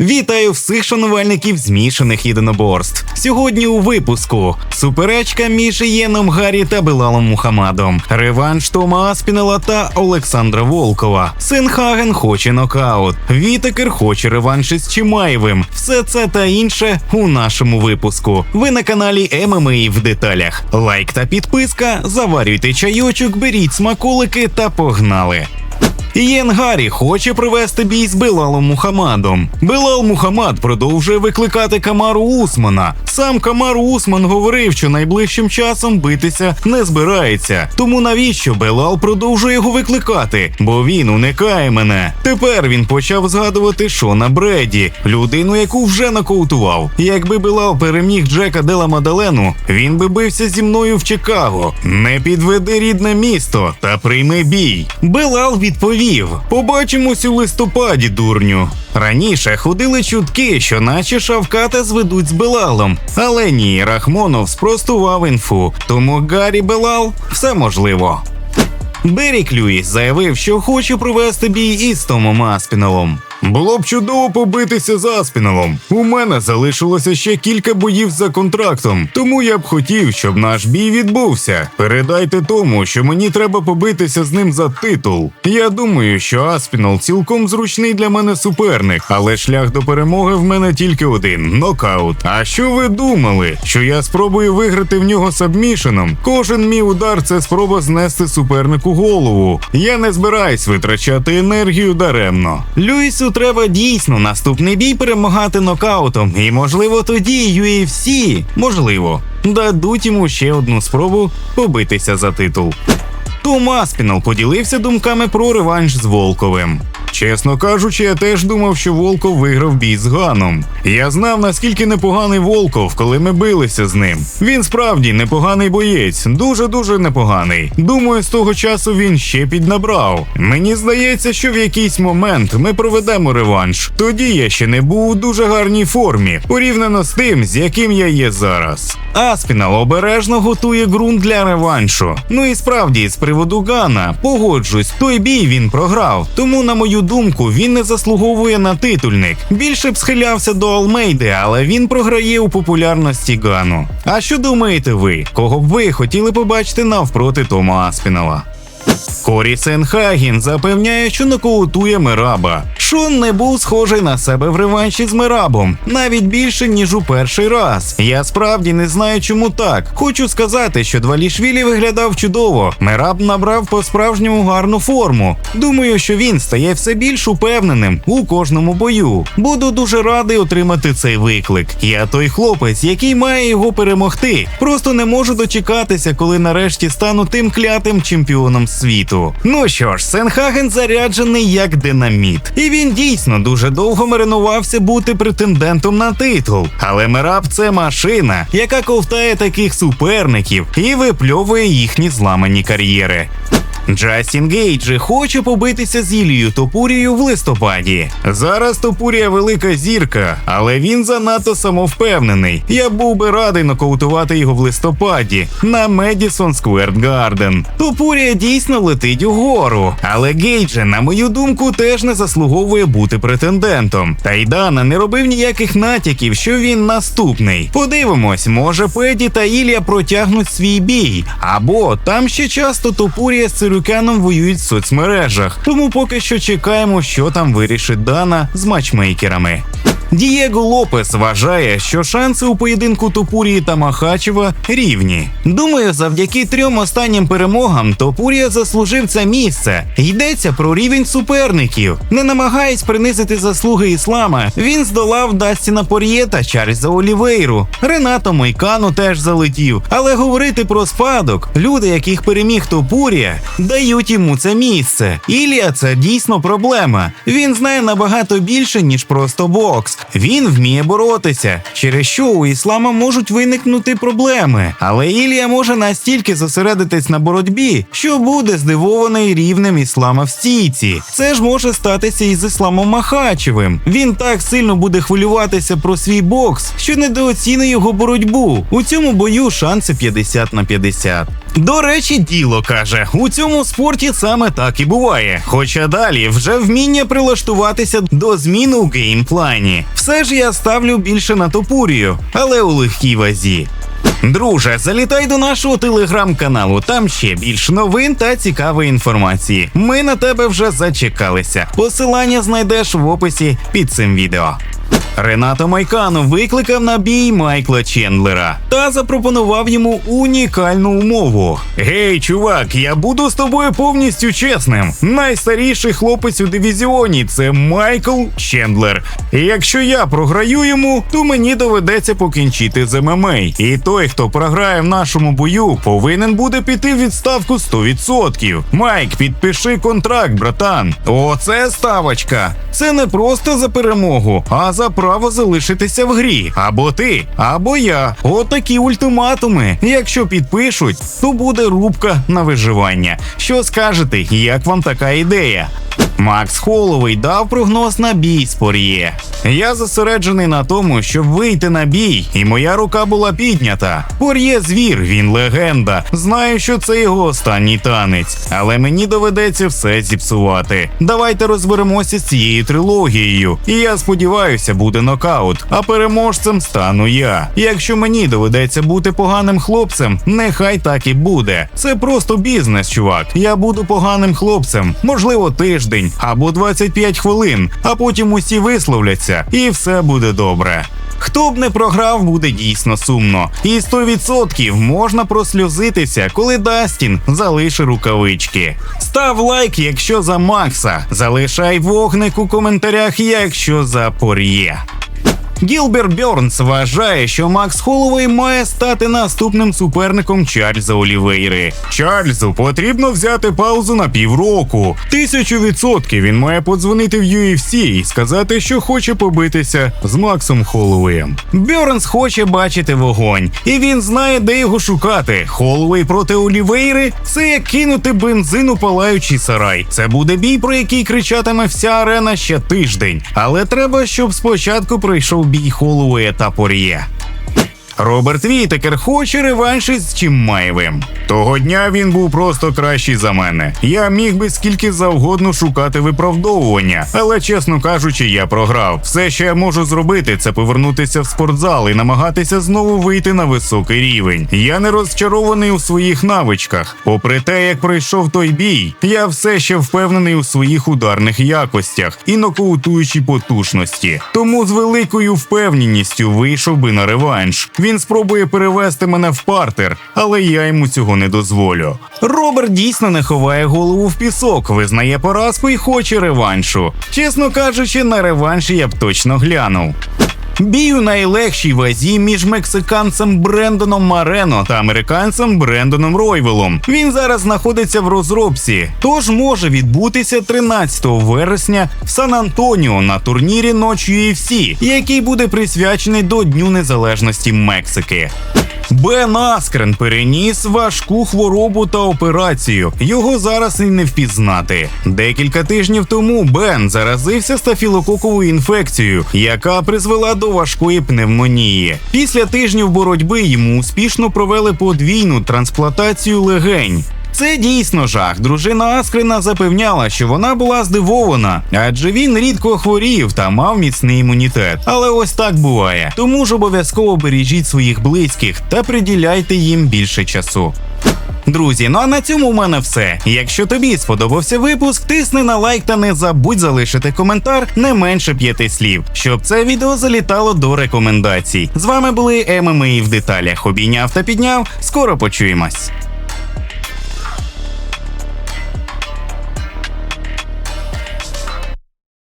Вітаю всіх шанувальників змішаних єдиноборств. Сьогодні у випуску суперечка між Єном Гаррі та Белалом Мухаммадом, реванш Тома Аспінела та Олександра Волкова. Сенхаген хоче нокаут. Вітекер хоче реванш із Чимаєвим. Все це та інше у нашому випуску. Ви на каналі ММА в деталях. Лайк та підписка, заварюйте чайочок, беріть смаколики та погнали. Єн Гаррі хоче провести бій з Белалом Мухаммадом. Белал Мухаммад продовжує викликати Камару Усмана. Сам Камару Усман говорив, що найближчим часом битися не збирається. Тому навіщо Белал продовжує його викликати? Бо він уникає мене. Тепер він почав згадувати Шона Бреді, людину, яку вже нокаутував. Якби Белал переміг Джека Дела Мадалену, він би бився зі мною в Чикаго. Не підведи рідне місто та прийми бій. Белал відповів: Побачимось у листопаді, дурню. Раніше ходили чутки, що наче Шавката зведуть з Белалом. Але ні, Рахмонов спростував інфу. Тому Гаррі Белал все можливо. Берік Льюіс заявив, що хоче провести бій із Томом Аспінелом. Було б чудово побитися з Аспінелом. У мене залишилося ще кілька боїв за контрактом, тому я б хотів, щоб наш бій відбувся. Передайте тому, що мені треба побитися з ним за титул. Я думаю, що Аспінел цілком зручний для мене суперник, але шлях до перемоги в мене тільки один нокаут. А що ви думали? Що я спробую виграти в нього сабмішеном? Кожен мій удар це спроба знести супернику голову. Я не збираюсь витрачати енергію даремно. Люїсу треба дійсно наступний бій перемагати нокаутом, і можливо тоді UFC, можливо, дадуть йому ще одну спробу побитися за титул. Том Аспінал поділився думками про реванш з Волковим. Чесно кажучи, я теж думав, що Волков виграв бій з Ганом. Я знав, наскільки непоганий Волков, коли ми билися з ним. Він справді непоганий боєць, дуже дуже непоганий. Думаю, з того часу він ще піднабрав. Мені здається, що в якийсь момент ми проведемо реванш. Тоді я ще не був у дуже гарній формі, порівняно з тим, з яким я є зараз. Аспінал обережно готує ґрунт для реваншу. Ну і справді, з приводу Гана, погоджусь, той бій він програв. Тому, на мою думку, він не заслуговує на титульник. Більше б схилявся до Алмейди, але він програє у популярності Гану. А що думаєте ви? Кого б ви хотіли побачити навпроти Тома Аспінала? Корі Сенхагін запевняє, що нокаутує Мираба. Шон не був схожий на себе в реванші з Мирабом, навіть більше ніж у перший раз. Я справді не знаю, чому так. Хочу сказати, що Двалішвілі виглядав чудово. Мираб набрав по-справжньому гарну форму. Думаю, що він стає все більш упевненим у кожному бою. Буду дуже радий отримати цей виклик. Я той хлопець, який має його перемогти. Просто не можу дочекатися, коли нарешті стану тим клятим чемпіоном світу. Ну що ж, Сенхаген заряджений як динаміт, і він дійсно дуже довго маринувався бути претендентом на титул. Але Мераб це машина, яка ковтає таких суперників і випльовує їхні зламані кар'єри. Джастін Гейджі хоче побитися з Ілією Топурією в листопаді. Зараз Топурія велика зірка, але він занадто самовпевнений. Я був би радий нокаутувати його в листопаді на Медісон Скверт Гарден. Топурія дійсно летить угору, але Гейджі, на мою думку, теж не заслуговує бути претендентом. Тайдана не робив ніяких натяків, що він наступний. Подивимось, може Педі та Ілля протягнуть свій бій, або там ще часто Топурія з Цирюкяном воюють в соцмережах, тому поки що чекаємо, що там вирішить Дана з матчмейкерами. Дієго Лопес вважає, що шанси у поєдинку Топурії та Махачева рівні. Думаю, завдяки трьом останнім перемогам Топурія заслужив це місце. Йдеться про рівень суперників. Не намагаючись принизити заслуги іслама, він здолав Дастіна Пор'є та Чарльза Олівейру. Ренато Мойкану теж залетів. Але говорити про спадок, люди, яких переміг Топурія, дають йому це місце. Ілія це дійсно проблема. Він знає набагато більше, ніж просто бокс. Він вміє боротися, через що у іслама можуть виникнути проблеми. Але Ілія може настільки зосередитись на боротьбі, що буде здивований рівнем іслама в стійці. Це ж може статися і з ісламом Махачевим. Він так сильно буде хвилюватися про свій бокс, що недооцінить його боротьбу. У цьому бою шанси 50 на 50. До речі, діло каже, у цьому спорті саме так і буває. Хоча далі вже вміння прилаштуватися до змін у геймплані. Все ж я ставлю більше на топурію, але у легкій вазі. Друже, залітай до нашого телеграм-каналу. Там ще більш новин та цікавої інформації. Ми на тебе вже зачекалися. Посилання знайдеш в описі під цим відео. Ренато Майкано викликав на бій Майкла Чендлера та запропонував йому унікальну умову. Гей, чувак, я буду з тобою повністю чесним. Найстаріший хлопець у дивізіоні це Майкл Чендлер. І якщо я програю йому, то мені доведеться покінчити з ММА. І той, хто програє в нашому бою, повинен буде піти в відставку 100%. Майк, підпиши контракт, братан. Оце ставочка. Це не просто за перемогу, а за право залишитися в грі. Або ти, або я. Отакі ультиматуми. Якщо підпишуть, то буде рубка на виживання. Що скажете, як вам така ідея? Макс Холовий дав прогноз на бій з Пор'є. Я зосереджений на тому, щоб вийти на бій, і моя рука була піднята. Пор'є звір, він легенда. Знаю, що це його останній танець, але мені доведеться все зіпсувати. Давайте розберемося з цією трилогією. І я сподіваюся, буде нокаут. А переможцем стану я. Якщо мені доведеться бути поганим хлопцем, нехай так і буде. Це просто бізнес, чувак. Я буду поганим хлопцем, можливо, тиждень або 25 хвилин, а потім усі висловляться, і все буде добре. Хто б не програв, буде дійсно сумно. І 100% можна просльозитися, коли Дастін залишить рукавички. Став лайк, якщо за Макса. Залишай вогник у коментарях, якщо за Пор'є. Гілбер Бьорнс вважає, що Макс Холлоуей має стати наступним суперником Чарльза Олівейри. Чарльзу потрібно взяти паузу на півроку. Тисячу відсотків він має подзвонити в UFC і сказати, що хоче побитися з Максом Холлоуеєм. Бьорнс хоче бачити вогонь, і він знає, де його шукати. Холлоуей проти Олівейри це як кинути бензин у палаючий сарай. Це буде бій, про який кричатиме вся арена ще тиждень. Але треба, щоб спочатку пройшов бій Холлоуея та Пор'є. Роберт Вітекер хоче реванш із Чиммаєвим. Того дня він був просто кращий за мене. Я міг би скільки завгодно шукати виправдовування, але чесно кажучи, я програв. Все, що я можу зробити, це повернутися в спортзал і намагатися знову вийти на високий рівень. Я не розчарований у своїх навичках. Попри те, як пройшов той бій, я все ще впевнений у своїх ударних якостях і нокаутуючій потужності. Тому з великою впевненістю вийшов би на реванш. Він спробує перевести мене в партер, але я йому цього не дозволю. Роберт дійсно не ховає голову в пісок, визнає поразку і хоче реваншу. Чесно кажучи, на реванші я б точно глянув. Бій у найлегшій вазі між мексиканцем Брендоном Марено та американцем Брендоном Ройвелом. Він зараз знаходиться в розробці, тож може відбутися 13 вересня в Сан-Антоніо на турнірі Ноч UFC, який буде присвячений до Дню Незалежності Мексики. Бен Аскрен переніс важку хворобу та операцію. Його зараз і не впізнати. Декілька тижнів тому Бен заразився стафілококовою інфекцією, яка призвела до важкої пневмонії. Після тижнів боротьби йому успішно провели подвійну трансплантацію легень. Це дійсно жах. Дружина Аскрена запевняла, що вона була здивована, адже він рідко хворів та мав міцний імунітет. Але ось так буває. Тому ж обов'язково бережіть своїх близьких та приділяйте їм більше часу. Друзі, ну а на цьому в мене все. Якщо тобі сподобався випуск, тисни на лайк та не забудь залишити коментар не менше п'яти слів, щоб це відео залітало до рекомендацій. З вами були ММІ в деталях. Обійняв та підняв. Скоро почуємось.